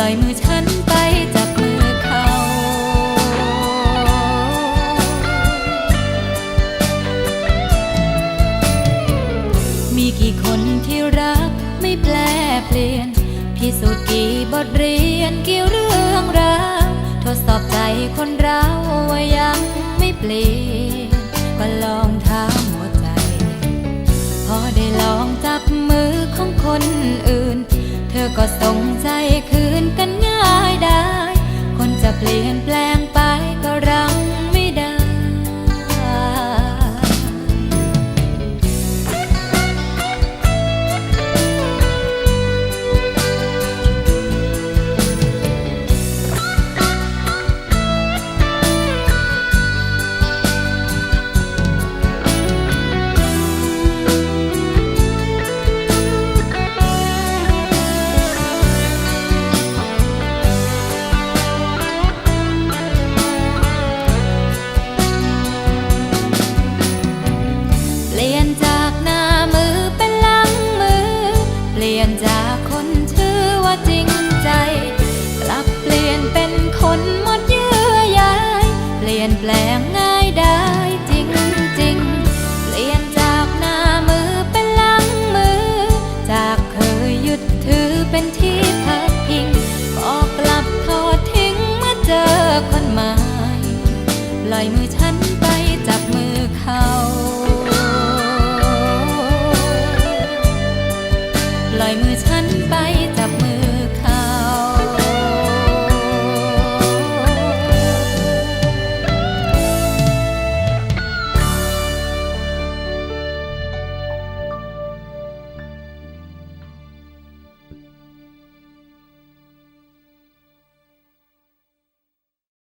ลอยมือฉันไปจับมือเขา มีกี่คนที่รักไม่แปลเปลี่ยน พิสูจน์กี่บทเรียนกี่เรื่องราวทดสอบใจคนเราว่ายังไม่เปลี่ยนก็ลองถามหัวใจ พอได้ลองจับมือของคนอื่น เธอก็สงใจคือายมือเช้